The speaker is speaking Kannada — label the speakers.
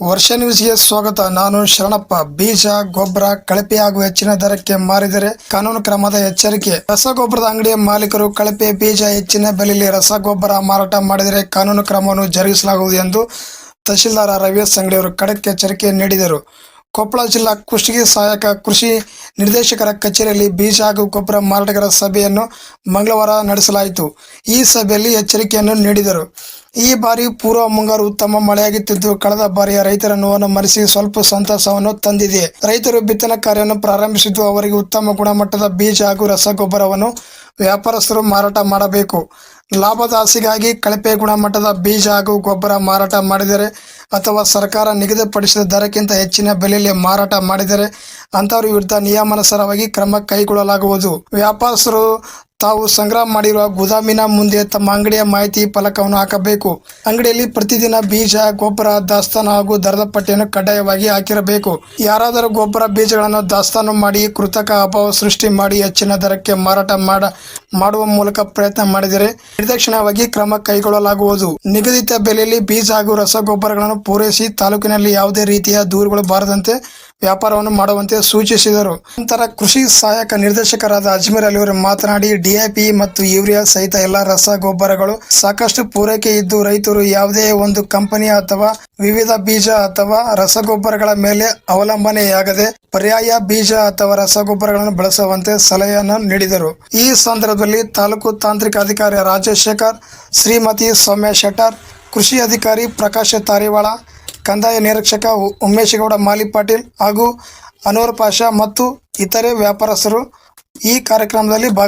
Speaker 1: ವರ್ಷ ನ್ಯೂಸ್ಗೆ ಸ್ವಾಗತ. ನಾನು ಶರಣಪ್ಪ. ಬೀಜ, ಗೊಬ್ಬರ, ಕಳಪೆ ಹಾಗೂ ಹೆಚ್ಚಿನ ದರಕ್ಕೆ ಮಾರಿದರೆ ಕಾನೂನು ಕ್ರಮದ ಎಚ್ಚರಿಕೆ. ರಸಗೊಬ್ಬರದ ಅಂಗಡಿಯ ಮಾಲೀಕರು ಕಳಪೆ, ಬೀಜ, ಹೆಚ್ಚಿನ ಬೆಲೆಯಲ್ಲಿ ರಸಗೊಬ್ಬರ ಮಾರಾಟ ಮಾಡಿದರೆ ಕಾನೂನು ಕ್ರಮವನ್ನು ಜರುಗಿಸಲಾಗುವುದು ಎಂದು ತಹಶೀಲ್ದಾರ್ ರವೀಶ್ ಅಂಗಡಿಯವರು ಖಡಕ್ ಎಚ್ಚರಿಕೆ ನೀಡಿದರು. ಕೊಪ್ಪಳ ಜಿಲ್ಲಾ ಕುಷ್ಟಗಿ ಸಹಾಯಕ ಕೃಷಿ ನಿರ್ದೇಶಕರ ಕಚೇರಿಯಲ್ಲಿ ಬೀಜ ಹಾಗೂ ಗೊಬ್ಬರ ಮಾರಾಟಗಾರ ಸಭೆಯನ್ನು ಮಂಗಳವಾರ ನಡೆಸಲಾಯಿತು. ಈ ಸಭೆಯಲ್ಲಿ ಎಚ್ಚರಿಕೆಯನ್ನು ನೀಡಿದರು. ಈ ಬಾರಿ ಪೂರ್ವ ಮುಂಗಾರು ಉತ್ತಮ ಮಳೆಯಾಗುತ್ತಿದ್ದು, ಕಳೆದ ಬಾರಿಯ ರೈತರ ನೋವನ್ನು ಮರೆಸಿ ಸ್ವಲ್ಪ ಸಂತಸವನ್ನು ತಂದಿದೆ. ರೈತರು ಬಿತ್ತನೆ ಕಾರ್ಯವನ್ನು ಪ್ರಾರಂಭಿಸಿದ್ದು, ಅವರಿಗೆ ಉತ್ತಮ ಗುಣಮಟ್ಟದ ಬೀಜ ಹಾಗೂ ರಸಗೊಬ್ಬರವನ್ನು ವ್ಯಾಪಾರಸ್ಥರು ಮಾರಾಟ ಮಾಡಬೇಕು. ಲಾಭದ ಆಸೆಗಾಗಿ ಕಳಪೆ ಗುಣಮಟ್ಟದ ಬೀಜ ಹಾಗೂ ಗೊಬ್ಬರ ಮಾರಾಟ ಮಾಡಿದರೆ ಅಥವಾ ಸರ್ಕಾರ ನಿಗದಿಪಡಿಸಿದ ದರಕ್ಕಿಂತ ಹೆಚ್ಚಿನ ಬೆಲೆಯಲ್ಲಿ ಮಾರಾಟ ಮಾಡಿದರೆ ಅಂತವರ ವಿರುದ್ಧ ನಿಯಮಾನುಸಾರವಾಗಿ ಕ್ರಮ ಕೈಗೊಳ್ಳಲಾಗುವುದು. ವ್ಯಾಪಾರಸ್ಥರು ತಾವು ಸಂಗ್ರಹ ಮಾಡಿರುವ ಗೋದಾಮಿನ ಮುಂದೆ ತಮ್ಮ ಅಂಗಡಿಯ ಮಾಹಿತಿ ಫಲಕವನ್ನು ಹಾಕಬೇಕು. ಅಂಗಡಿಯಲ್ಲಿ ಪ್ರತಿದಿನ ಬೀಜ, ಗೊಬ್ಬರ, ದಾಸ್ತಾನು ಹಾಗೂ ದರದ ಪಟ್ಟಿಯನ್ನು ಕಡ್ಡಾಯವಾಗಿ ಹಾಕಿರಬೇಕು. ಯಾರಾದರೂ ಗೊಬ್ಬರ ಬೀಜಗಳನ್ನು ದಾಸ್ತಾನು ಮಾಡಿ ಕೃತಕ ಅಭಾವ ಸೃಷ್ಟಿ ಮಾಡಿ ಹೆಚ್ಚಿನ ದರಕ್ಕೆ ಮಾರಾಟ ಮಾಡ, ಮಾಡುವ ಮೂಲಕ ಪ್ರಯತ್ನ ಮಾಡಿದರೆ ನಿರ್ದಕ್ಷಿಣವಾಗಿ ಕ್ರಮ ಕೈಗೊಳ್ಳಲಾಗುವುದು. ನಿಗದಿತ ಬೆಲೆಯಲ್ಲಿ ಬೀಜ ಹಾಗೂ ರಸಗೊಬ್ಬರಗಳನ್ನು ಪೂರೈಸಿ ತಾಲೂಕಿನಲ್ಲಿ ಯಾವುದೇ ರೀತಿಯ ದೂರುಗಳು ಬಾರದಂತೆ ವ್ಯಾಪಾರವನ್ನು ಮಾಡುವಂತೆ ಸೂಚಿಸಿದರು. ನಂತರ ಕೃಷಿ ಸಹಾಯಕ ನಿರ್ದೇಶಕರಾದ ಅಜ್ಮೀರ್ ಅಲಿ ಅವರು ಮಾತನಾಡಿ ಡಿಐಪಿ ಮತ್ತು ಯೂರಿಯಾ ಸಹಿತ ಎಲ್ಲ ರಸಗೊಬ್ಬರಗಳು ಸಾಕಷ್ಟು ಪೂರೈಕೆ ಇದ್ದು, ರೈತರು ಯಾವುದೇ ಒಂದು ಕಂಪನಿ ಅಥವಾ ವಿವಿಧ ಬೀಜ ಅಥವಾ ರಸಗೊಬ್ಬರಗಳ ಮೇಲೆ ಅವಲಂಬನೆಯಾಗದೆ ಪರ್ಯಾಯ ಬೀಜ ಅಥವಾ ರಸಗೊಬ್ಬರಗಳನ್ನು ಬಳಸುವಂತೆ ಸಲಹೆಯನ್ನು ನೀಡಿದರು. ಈ ಸಂದರ್ಭದಲ್ಲಿ ತಾಲೂಕು ತಾಂತ್ರಿಕ ಅಧಿಕಾರಿ ರಾಜಶೇಖರ್, ಶ್ರೀಮತಿ ಸೌಮ್ಯ ಶೆಟ್ಟರ್, ಕೃಷಿ ಅಧಿಕಾರಿ ಪ್ರಕಾಶ್ ತಾರಿವಾಳ ಕಂದಾಯ ನಿರೀಕ್ಷಕ ಉಮೇಶ್ಗೌಡ ಮಾಲಿ ಪಾಟೀಲ್ ಹಾಗೂ ಅನೂರ್ ಪಾಷಾ ಮತ್ತು ಇತರೆ ವ್ಯಾಪಾರಸ್ಥರು ಈ ಕಾರ್ಯಕ್ರಮದಲ್ಲಿ ಭಾಗ